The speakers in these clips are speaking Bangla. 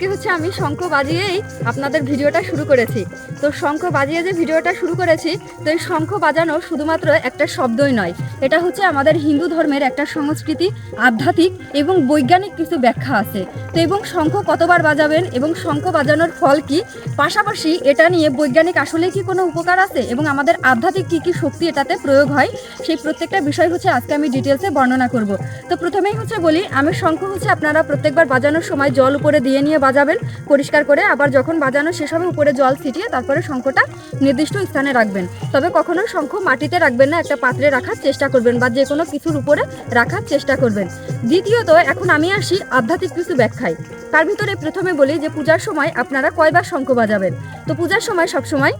আমি শঙ্খ বাজিয়েই আপনাদের ভিডিওটা শুরু করেছি। তো শঙ্খ বাজিয়ে যে ভিডিওটা শুরু করেছি, তো এই শঙ্খ বাজানো শুধুমাত্র একটা শব্দই নয়। এটা হচ্ছে আমাদের হিন্দু ধর্মের একটা সংস্কৃতি, আধ্যাত্মিক এবং বৈজ্ঞানিক কিছু ব্যাখ্যা আছে। তো এবং শঙ্খ কতবার বাজাবেন এবং শঙ্খ বাজানোর ফল কি? পাশাপাশি এটা নিয়ে বৈজ্ঞানিক আসলে কি কোনো উপকার আছে এবং আমাদের আধ্যাত্মিক কি কি শক্তি এটাতে প্রয়োগ হয়? সেই প্রত্যেকটা বিষয় হচ্ছে আজকে আমি ডিটেলসে বর্ণনা করব। তো প্রথমেই হচ্ছে বলি, আমি শঙ্খ হচ্ছে আপনারা প্রত্যেকবার বাজানোর সময় জল উপরে দিয়ে নিয়ে বাজাবেন। পরিষ্কার করে আবার যখন বাজানো শেষ হবে, উপরে জল ছিটিয়ে তারপরে শঙ্খটা নির্দিষ্ট স্থানে রাখবেন। তবে কখনো শঙ্খ মাটিতে রাখবেন না, একটা পাত্রে রাখার চেষ্টা করবেন বা যে কোনো কিছুর উপরে রাখার চেষ্টা করবেন। দ্বিতীয়ত, এখন আমি আসি আধ্যাত্মিক কিছু ব্যাখ্যায়। তার ভিতরে প্রথমে বলি যে পূজার সময় আপনারা কয়বার শঙ্খ বাজাবেন? তো পূজার সময় সবসময়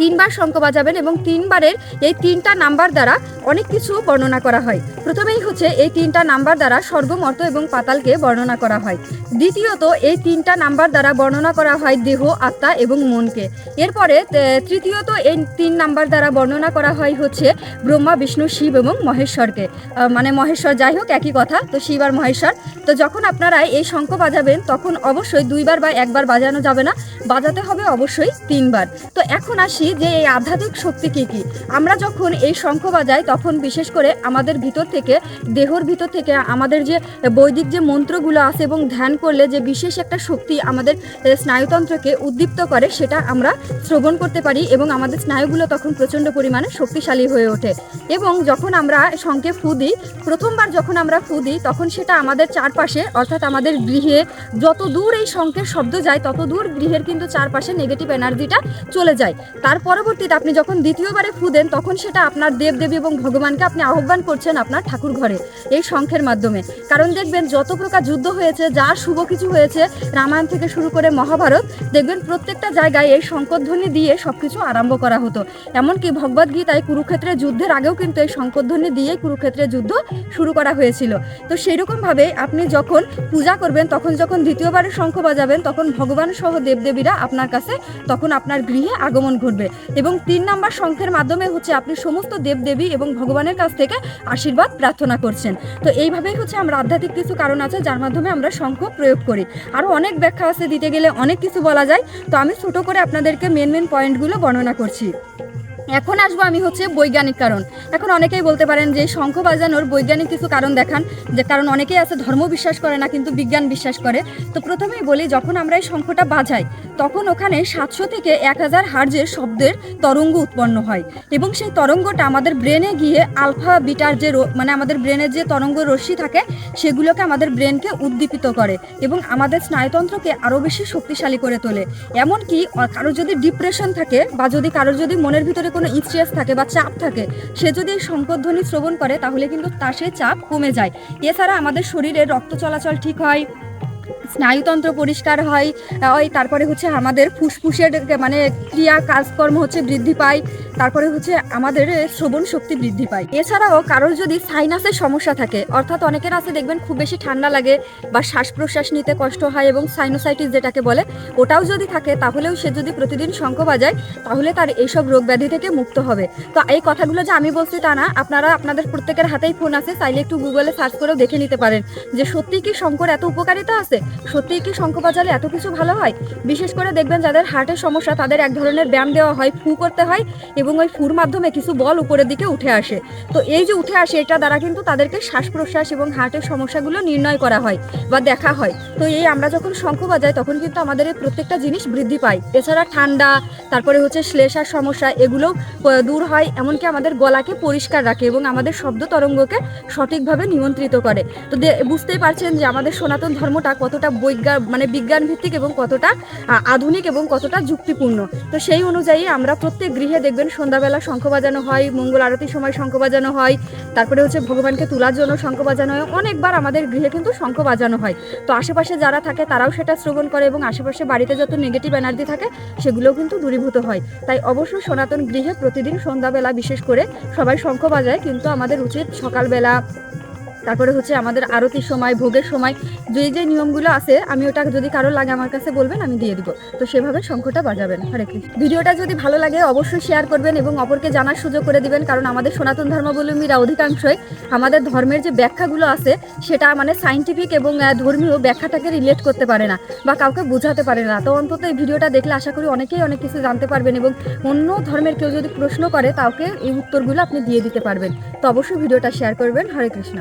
তিনবার শঙ্খ বাজাবেন এবং তিনবারের এই তিনটা নাম্বার দ্বারা অনেক কিছু বর্ণনা করা হয়। প্রথমেই হচ্ছে এই তিনটা নাম্বার দ্বারা স্বর্গমর্ত এবং পাতালকে বর্ণনা করা হয়। দ্বিতীয়ত, এই তিনটা নাম্বার দ্বারা বর্ণনা করা হয় দেহ, আত্মা এবং মনকে। এরপরে তৃতীয়ত এই তিন নাম্বার দ্বারা বর্ণনা করা হয় হচ্ছে ব্রহ্মা, বিষ্ণু, শিব এবং মহেশ্বরকে। মানে মহেশ্বর যাই হোক, একই কথা, তো শিব আর মহেশ্বর। তো যখন আপনারা এই শঙ্খ বাজাবেন, তখন অবশ্যই দুইবার বা একবার বাজানো যাবে না। বাজাতে হবে অবশ্যই তিনবার। তো এখন আসি যে এই আধ্যাত্মিক শক্তি কী কী? আমরা যখন এই শঙ্খ বাজাই, তখন বিশেষ করে আমাদের ভিতর থেকে, দেহর ভিতর থেকে আমাদের যে বৈদিক যে মন্ত্রগুলো আছে এবং ধ্যান করলে যে বিশেষ একটা শক্তি আমাদের স্নায়ুতন্ত্রকে উদ্দীপ্ত করে, সেটা আমরা শ্রবণ করতে পারি এবং আমাদের স্নায়ুগুলো তখন প্রচণ্ড পরিমাণে শক্তিশালী হয়ে ওঠে। এবং যখন আমরা শঙ্খে ফু দিই, প্রথমবার যখন আমরা ফু দিই, তখন সেটা আমাদের চারপাশে, অর্থাৎ আমাদের গৃহে যত দূর এই শঙ্খের শব্দ যায়, তত দূর গৃহের কিন্তু চারপাশে নেগেটিভ এনার্জিটা চলে যায়। তার পরবর্তীতে আপনি যখন দ্বিতীয়বারে ফু দেন, তখন সেটা আপনার দেবদেবী এবং ভগবানকে আপনি আহ্বান করছেন আপনার ঠাকুর ঘরে, এই শঙ্খের মাধ্যমে। কারণ দেখবেন, যত প্রকার যুদ্ধ হয়েছে, যা শুভ কিছু হয়েছে রামায়ণ থেকে শুরু করে মহাভারত, দেখবেন প্রত্যেকটা জায়গায় এই শঙ্করধ্বনি দিয়ে সব কিছু আরম্ভ করা হতো। এমনকি ভগবদ গীতায় কুরুক্ষেত্রের যুদ্ধের আগেও কিন্তু এই শঙ্করধ্বনি দিয়ে কুরুক্ষেত্রের যুদ্ধ শুরু করা হয়েছিল। তো সেই রকমভাবে আপনি যখন পূজা করবেন, তখন যখন দ্বিতীয়বারে শঙ্খ বাজাবেন, তখন ভগবান সহ দেবদেবীরা আপনার কাছে তখন আপনার গৃহে আগমন ঘটবে এবং তিন নাম্বার শঙ্খের মাধ্যমে হচ্ছে আপনি সমস্ত দেবদেবী এবং ভগবানের কাছ থেকে আশীর্বাদ প্রার্থনা করছেন। তো এইভাবেই হচ্ছে আমরা আধ্যাত্মিক কিছু কারণ আছে, যার মাধ্যমে আমরা শঙ্খ প্রয়োগ করি। আরও অনেক ব্যাখ্যা আছে, দিতে গেলে অনেক কিছু বলা যায়। তো আমি ছোট করে আপনাদেরকে মেন মেন পয়েন্টগুলো বর্ণনা করছি। এখন আসব আমি হচ্ছে বৈজ্ঞানিক কারণ। এখন অনেকেই বলতে পারেন যে শঙ্খ বাজানোর বৈজ্ঞানিক কিছু কারণ দেখান, যে কারণ অনেকেই আছে ধর্ম বিশ্বাস করে না, কিন্তু বিজ্ঞান বিশ্বাস করে। তো প্রথমেই বলি, যখন আমরা এই শঙ্খটা বাজাই, তখন ওখানে সাতশো থেকে এক হাজার হার্জের শব্দের তরঙ্গ উৎপন্ন হয়। এবং সেই তরঙ্গটা আমাদের ব্রেনে গিয়ে আলফা, বিটার যে মানে আমাদের ব্রেনের যে তরঙ্গ রশ্মি থাকে, সেগুলোকে আমাদের ব্রেনকে উদ্দীপিত করে এবং আমাদের স্নায়ুতন্ত্রকে আরও বেশি শক্তিশালী করে তোলে। এমনকি কারোর যদি ডিপ্রেশন থাকে বা যদি কারোর যদি মনের ভিতরে কোনো স্ট্রেস থাকে বা চাপ থাকে, সে যদি এই শঙ্করধ্বনি শ্রবণ করে তাহলে কিন্তু তার চাপ কমে যায়। এছাড়া আমাদের শরীরে রক্ত চলাচল ঠিক হয় স্নায়ুতন্ত্র পরিষ্কার হয় ওই তারপরে হচ্ছে আমাদের ফুসফুসের মানে ক্রিয়া কাজকর্ম হচ্ছে বৃদ্ধি পায়, তারপরে হচ্ছে আমাদের শ্রবণ শক্তি বৃদ্ধি পায়। এছাড়াও কারোর যদি সাইনাসের সমস্যা থাকে, অর্থাৎ অনেকের আছে দেখবেন খুব বেশি ঠান্ডা লাগে বা শ্বাস প্রশ্বাস নিতে কষ্ট হয় এবং সাইনোসাইটিস যেটাকে বলে, ওটাও যদি থাকে তাহলেও সে যদি প্রতিদিন শঙ্খ বাজায়, তাহলে তার এইসব রোগ ব্যাধি থেকে মুক্ত হবে। তো এই কথাগুলো যে আমি বলছি তা না, আপনারা আপনাদের প্রত্যেকের হাতেই ফোন আছে, চাইলে একটু গুগলে সার্চ করেও দেখে নিতে পারেন যে সত্যিই কি শঙ্কর এত উপকারিতা আছে? সত্যিই কি শঙ্খ বাজালে এত কিছু ভালো হয়? বিশেষ করে দেখবেন যাদের হার্টের সমস্যা, তাদের এক ধরনের ব্যায়াম দেওয়া হয়, ফু করতে হয় এবং ওই ফুর মাধ্যমে কিছু বল উপরের দিকে উঠে আসে। তো এই যে উঠে আসে, এটা দ্বারা কিন্তু তাদেরকে শ্বাস প্রশ্বাস এবং হার্টের সমস্যাগুলো নির্ণয় করা হয় বা দেখা হয়। তো এই আমরা যখন শঙ্খ বাজাই, তখন কিন্তু আমাদের এই প্রত্যেকটা জিনিস বৃদ্ধি পায়। এছাড়া ঠান্ডা, তারপরে হচ্ছে শ্লেষার সমস্যা এগুলো দূর হয়, এমনকি আমাদের গলাকে পরিষ্কার রাখে এবং আমাদের শব্দ তরঙ্গকে সঠিকভাবে নিয়ন্ত্রিত করে। তো বুঝতেই পারছেন যে আমাদের সনাতন ধর্মটা কতটা বৈজ্ঞান মানে বিজ্ঞান ভিত্তিক এবং কতটা আধুনিক এবং কতটা যুক্তিপূর্ণ। তো সেই অনুযায়ী আমরা প্রত্যেক গৃহে দেখবেন সন্ধ্যাবেলা শঙ্খ বাজানো হয়, মঙ্গল আরতির সময় শঙ্খ বাজানো হয়, তারপরে হচ্ছে ভগবানকে তোলার জন্য শঙ্খ বাজানো হয়। অনেকবার আমাদের গৃহে কিন্তু শঙ্খ বাজানো হয়। তো আশেপাশে যারা থাকে তারাও সেটা শ্রবণ করে এবং আশেপাশে বাড়িতে যত নেগেটিভ এনার্জি থাকে সেগুলোও কিন্তু দূরীভূত হয়। তাই অবশ্যই সনাতন গৃহে প্রতিদিন সন্ধ্যাবেলা বিশেষ করে সবাই শঙ্খ বাজায়, কিন্তু আমাদের উচিত সকালবেলা তারপরে হচ্ছে আমাদের আরতির সময়, ভোগের সময়, যে যে নিয়মগুলো আছে, আমি ওটা যদি কারও লাগে আমার কাছে বলবেন, আমি দিয়ে দিব। তো সেভাবে শঙ্খটা বাজাবেন। হরে কৃষ্ণ। ভিডিওটা যদি ভালো লাগে, অবশ্যই শেয়ার করবেন এবং অপরকে জানার সুযোগ করে দিবেন, কারণ আমাদের সনাতন ধর্মাবলম্বীরা অধিকাংশই আমাদের ধর্মের যে ব্যাখ্যাগুলো আছে, সেটা মানে সাইন্টিফিক এবং ধর্মীয় ব্যাখ্যাটাকে রিলেট করতে পারে না বা কাউকে বোঝাতে পারে না। তো অন্তত এই ভিডিওটা দেখলে আশা করি অনেকেই অনেক কিছু জানতে পারবেন এবং অন্য ধর্মের কেউ যদি প্রশ্ন করে তাকে এই উত্তরগুলো আপনি দিয়ে দিতে পারবেন। তো অবশ্যই ভিডিওটা শেয়ার করবেন। হরে কৃষ্ণ।